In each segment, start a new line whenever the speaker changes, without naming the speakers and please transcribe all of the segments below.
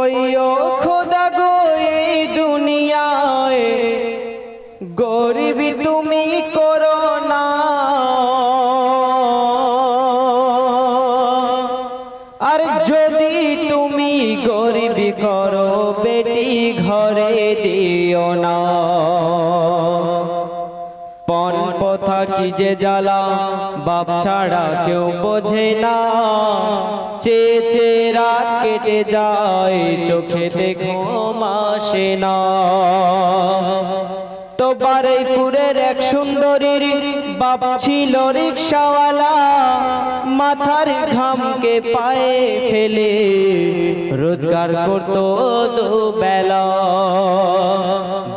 ওই খোদা গো এই দুনিয়ায়। গরিবি তুমি করো না। আর যদি তুমি গরিবি করো, বেটি ঘরে দিও না। পন পথা কি যে জ্বালা, বাপ ছাড়া কেউ বোঝে না। কেটে যায় চোখেতে ঘুম আসে না তো বারুইপুরের এক সুন্দরীর বাপ ছিল রিক্সাওয়ালা, মাথার ঘামকে পায়ে ফেলে, রোজগার করতো দুবেলা।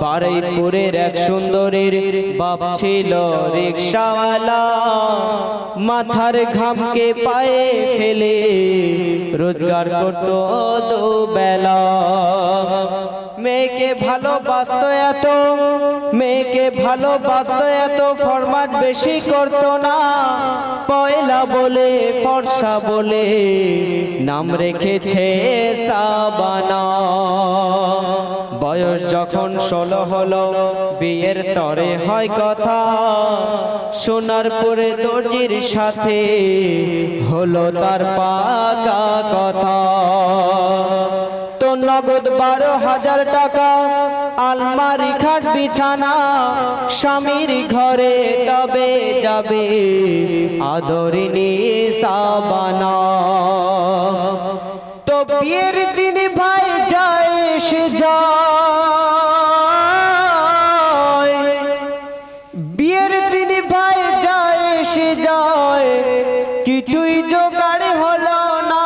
বারুইপুরের এক সুন্দরীর বাপ ছিল রিক্সাওয়ালা, মাথার ঘামকে পায়ে ফেলে রোজগার করত দুবেলা। মেয়েকে ভালোবাসত এত, মেয়েকে ভালোবাসত এত ফরমাজ বেশি করত না। পয়লা বলে, ফর্সা বলে, নাম রেখেছে সাবানা। বয়স যখন ষোলো হলো, বিয়ের তরে হয় কথা। সোনার পরে দর্জির সাথে হলো তার পাকা কথা। তো নগদ বারো হাজার টাকা, আলমারি, খাট, বিছানা, স্বামীর ঘরে তবে যাবে আদরিনী সাবানা। তো বিয়ের দিন ভাই যায়। বিয়ের দিন ভাই যায়, সে যায়। কিছুই জোগাড় হলো না।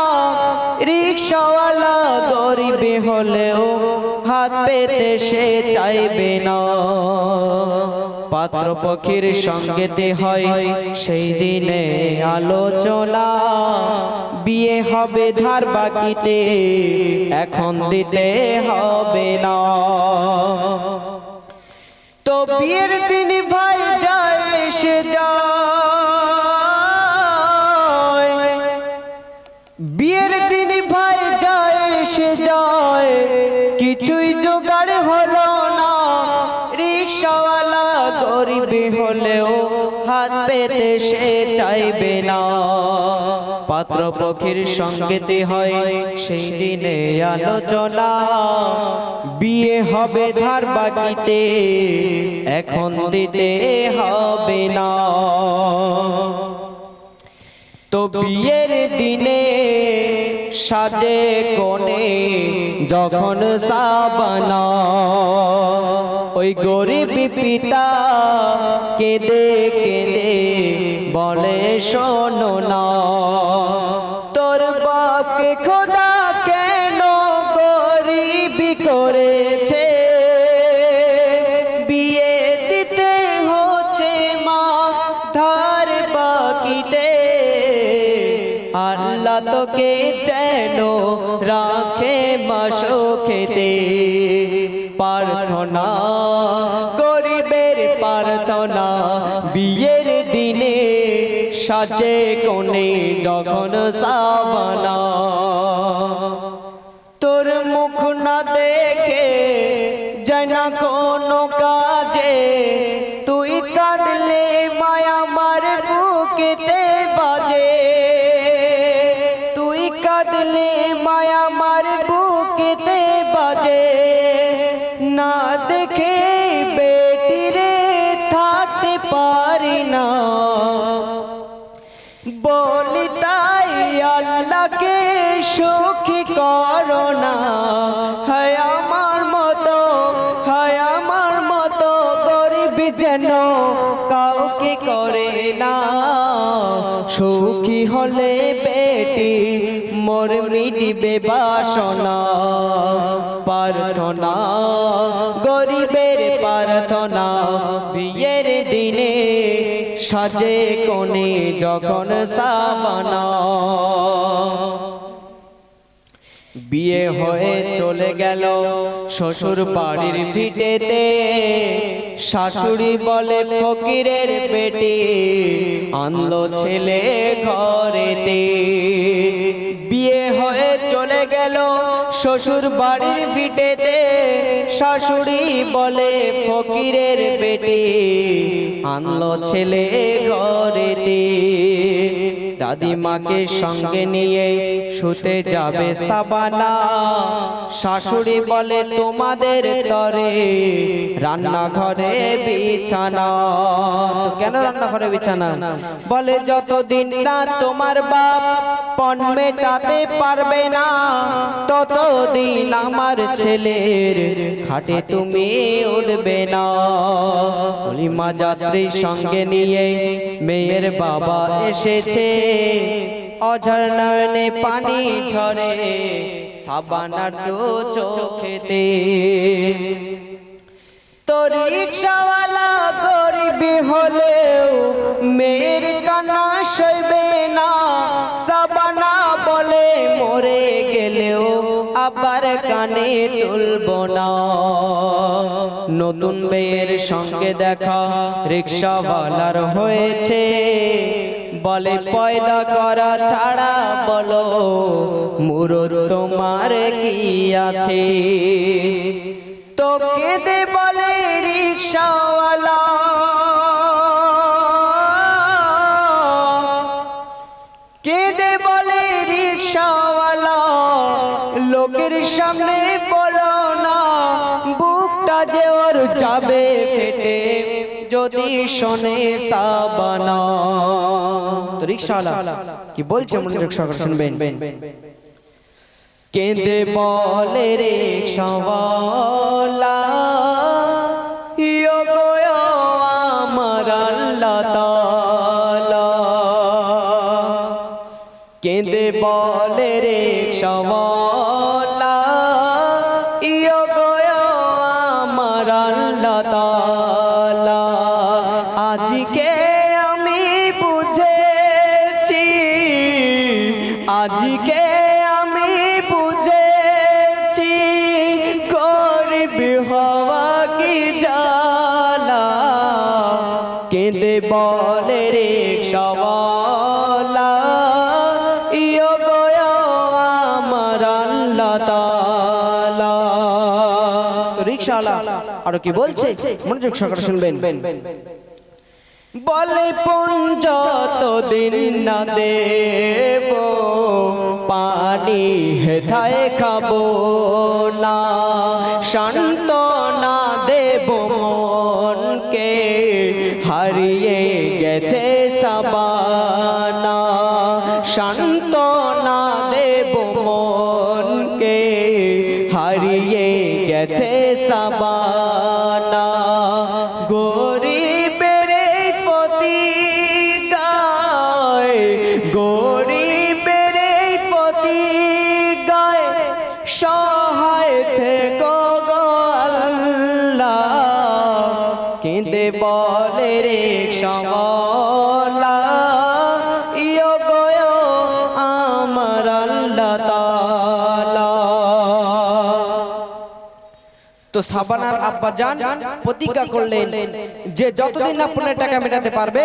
রিক্সাওয়ালা গরিবে হলেও হাত পেতে সে চাইবে না। পাত্রপক্ষীর সঙ্গেতে হয় সেই দিনে আলোচনা। বিয়ে হবে, ধার বাকিতে এখন দিতে হবে না। তো বিয়ের দিন ভাই যায়, সে যায়। বিয়ের দিন ভাই যায়, সে যায়। কিছুই জোগাড় হলো না, রিক্সাওয়ালা গরিবি হলেও হাত পেতে সে চাইবে না। পাত্র পক্ষীর সঙ্গেতে হয় সেই দিনে আলোচনা। বিয়ে হবে ধার বাকিতে এখন দিতে হবে না। তো বিয়ের দিনে সাজে কোণে যখন সাবানা ওই গরিব পিতা কেঁদে কেঁদে বলে, শোনো না, তোর বাপকে খোদা কেন গরিবি করেছে? বিয়ে দিতে হচ্ছে মা, ধার বাকিতে। আল্লাহ তোকে যেন রাখে মাসো খেতে প্রার্থনা, গরিবের প্রার্থনা দিনে সাজে কোণে যখন সাবানা। হলে বেটি, মোর মিটিবে বাসনা, প্রার্থনা। গরিবের প্রার্থনা, বিয়ের দিনে সাজে কোণে যখন সাবানা। বিয়ে হয়ে চলে গেল শ্বশুর বাড়ির ভিটেতে। শাশুড়ি বলে ফকিরের পেটে, আনলো ছেলে ঘরেতে। বিয়ে হয়ে চলে গেল শ্বশুর বাড়ির ভিটেতে, শাশুড়ি বলে ফকিরের বেটে আনলো ছেলে ঘরেতে। দাদিমাকে সঙ্গে নিয়ে শুতে যাবে সাবানা। শাশুড়ি বলে, তোমাদের তরে রান্নাঘরে বিছানা। কেন রান্নাঘরে বিছানা? বলে, যতদিন না তোমার বাপ পণ মেটাতে পারবে না ততদিন আমার ছেলের খাটে তুমি উঠবে না? যাত্রীর সঙ্গে নিয়ে মেয়ের বাবা এসেছে। অঝর পানি ঝরে, সাবানার দু চোখেতে। তো রিক্সাওয়ালা গরিবি হলেও মেয়ের কান্না সইবে আবার কানে তুলব না। নতুন মেয়ের সঙ্গে দেখা রিক্সাওয়ালার হয়েছে। বলে পয়দা করা ছাড়া বলো মুরর তোমার কি আছে? তো কেঁদে বলে রিক্সাওয়ালা। লোকের সামনে বলো না, বুকটা যে ওর যাবে ফেটে, যদি শোনে সাবানা। রিক্সাওয়ালা, কি বলছে মনোযোগ শুনবেন? কেঁদে বলে রে কেঁদে বলে রে সওয়ালা আল্লাহ রিকশাওয়ালা আর কি বলছে? মনোযোগ সহকারে শুনবেন। বলে পুঞ্জ দিন না দেব পানি হেথায় খাব না। শান্ত না দেব মনকে হারিয়ে গেছে সাবানা। শান্ত না দেব মনকে হারিয়ে গেছে সাবানা তো সাবানার আব্বা জান প্রতিজ্ঞা করলেন যে যতদিন না পনেরো টাকা মেটাতে পারবে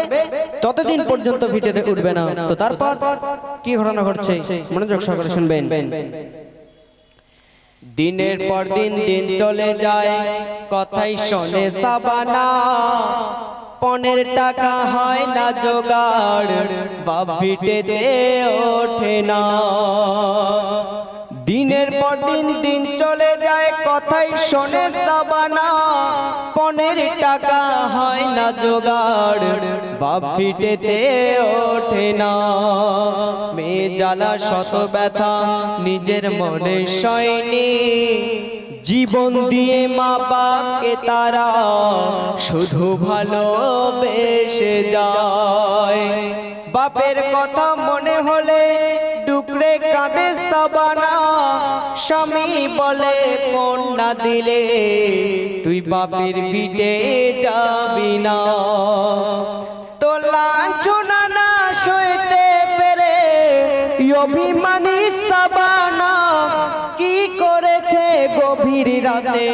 ততদিন পর্যন্ত ভিটেতে উঠবে না। তো তারপর কি ঘটনা ঘটছে? মনোযোগ সহকারে শুনবেন। দিনের পর দিন দিন চলে যায় কথাই শোনে সাবানা। পনেরো টাকা হয় না জোগাড় বাপ ভিটেতে ওঠে না। দিনের পর দিন দিন চলে যায় কথাই শোনে সাবানা। পনেরো টাকা হয় না জোগাড়। বাপ ফিটেতে ওঠে না। মেয়ে জ্বালা শত ব্যথা। নিজের মনে সয়নি। জীবন দিয়ে মা বাপকে তারা শুধু ভালো ভালোবেসে যায়। বাপের কথা মনে হলে কাঁদে সাবানা, স্বামী বলে না দিলে তুই বাপের পিঠে যাবি না। তো লাঞ্ছনা না সইতে পেরে অভিমানী সাবানা কি করেছে গভীর রাতে?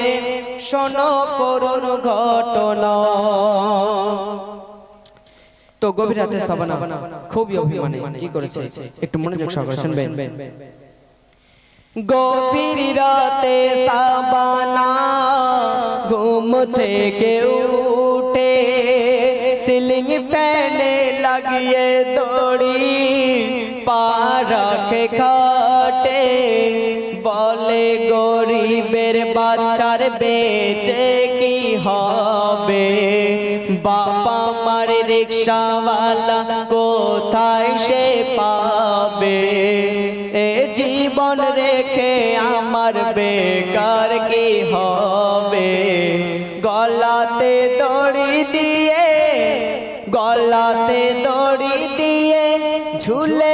শোনো করুণ ঘটনা। তো গভীর রাতে সাবানা। খুবই অভিমানী। কি করেছে? একটু মনোযোগ সহকারে শুনবেন। গভীর রাতে সাবানা। ঘুম থেকে উঠে সিলিং ফ্যানে লাগিয়ে দড়ি পা রাখে খাটে। বলে গরিবের বাচ্চার বেঁচে কি হবে? মার রিক্সাওয়ালা কোথায় সে পাবে? এ জীবন রেখে আমার বেকার কি হবে? গলাতে দড়ি দিয়ে, গলাতে দড়ি দিয়ে ঝুলে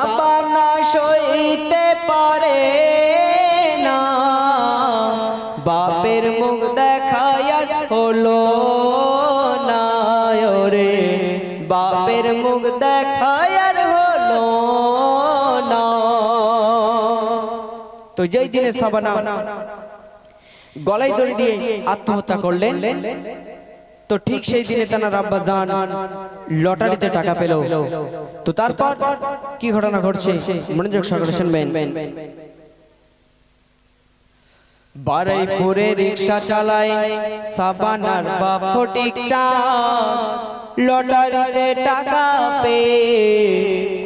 সাবানা সইতে পারে না। বাপের মুখ দেখায় হলো না রে বাপের মুখ দেখায় হলো না। তো যেই দিনে সাবানা গলায় দড়ি দিয়ে আত্মহত্যা করলেন তো ঠিক সেই দিনে তানা রাব্বা জান লটারিতে টাকা পেল। তো তারপর কি ঘটনা ঘটছে? মনোযোগ সহকারে শুনবেন। বারাইপুরে রিক্সা চালায় সাবানার বা ফটিক চা লটারিতে টাকা পেয়ে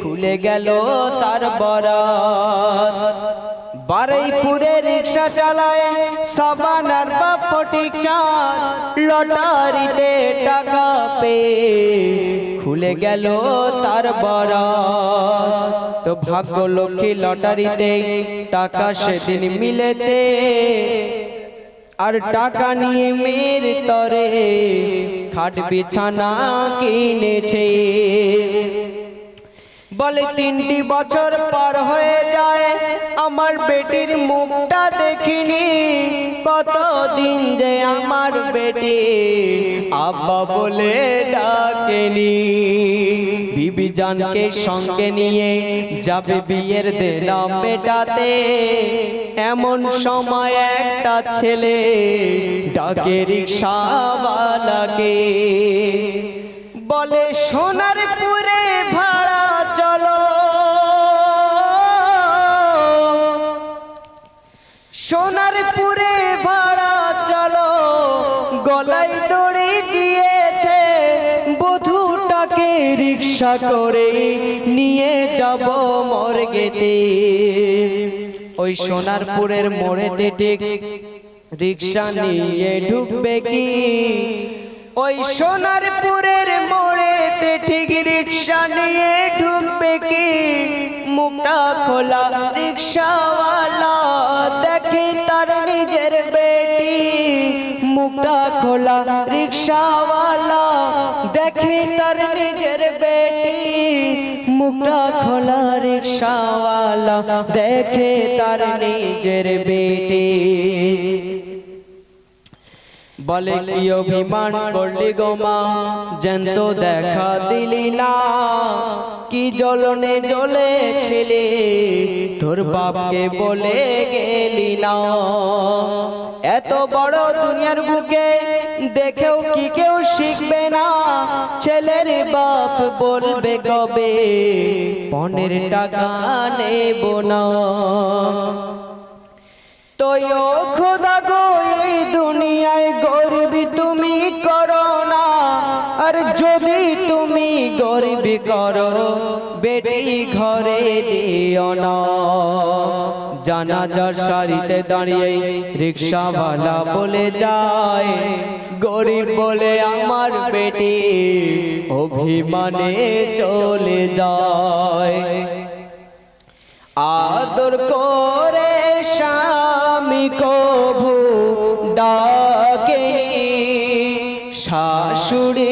খুলে গেল তার বরাত। বারাইপুরে রিক্সা চালায় সাবানার বা ফটিক চা লটারিতে টাকা পেয়ে খুলে গেল তার তো ভাগ্য লক্ষ্মী লটারিতে টাকা সেদিন মিলেছে। আর টাকা নিয়ে মেয়ের তরে খাট বিছানা কিনেছে। বলে তিনটি বছর পার হয়ে যায়। আমার বেটির মুখটা দেখিনি। কতদিন যে আমার বেটি আব্বা বলে ডাকেনি। বিবি জানকে সঙ্গে নিয়ে যাবে বিয়ের দেনা মেটাতে। এমন সময় একটা ছেলে ডাকে রিক্সাওয়ালাকে। বলে সোনার সোনার পুরে ভাড়া চলো, গলায় দড়ি দিয়েছে বধুটাকে রিক্সা করে নিয়ে যাব মর্গেতে ওই সোনারপুরের মোড়েতে ঠিক রিক্সা নিয়ে ঢুকবে কি? ওই সোনারপুরের মোড়েতে ঠিক রিক্সা নিয়ে ঢুকবে কি? মুখটা খোলা, রিক্সাওয়ালা তার নিজের বেটি, মুখটা খোলা, রিক্সাওয়ালা দেখি তার নিজের বেটি, মুখটা খোলা, রিক্সাওয়ালা দেখে তার নিজের বেটি। বলে কি অভিমান করলি গোমা জ্যান্ত দেখা দিলি না। কি জ্বলনে জ্বলে ছেলে তোর বাপকে বলে গেলি না। এত বড় দুনিয়ার বুকে দেখেও কি কেউ শিখবে না। ছেলের বাপ বলবে কবে? পনেরো টাকা নেব না। তো তুমি গরিবি করো, বেটি ঘরে দিও না। জানাজার সারিতে দাঁড়িয়ে রিক্সাওয়ালা বলে যায়, গরিব বলে আমার বেটি অভিমানে চলে যায়। আদর করে স্বামী কভু ডাকে শাশুড়ি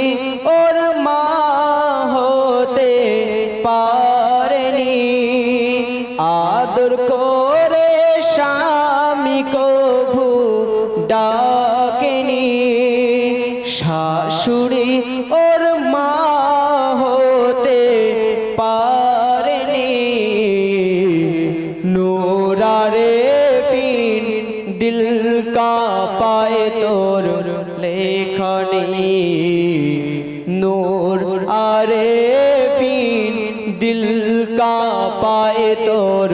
তোর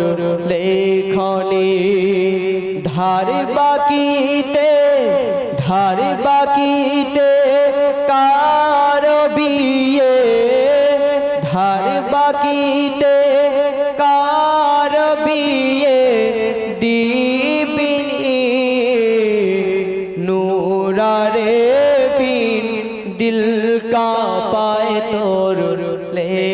লেখনে। ধার বাকিতে ধার বাকিতে কার বিয়ে? ধার বাকিতে কার বিয়ে? দিবিনি। নূরারে পিন দিল কা পায় তোর লেখ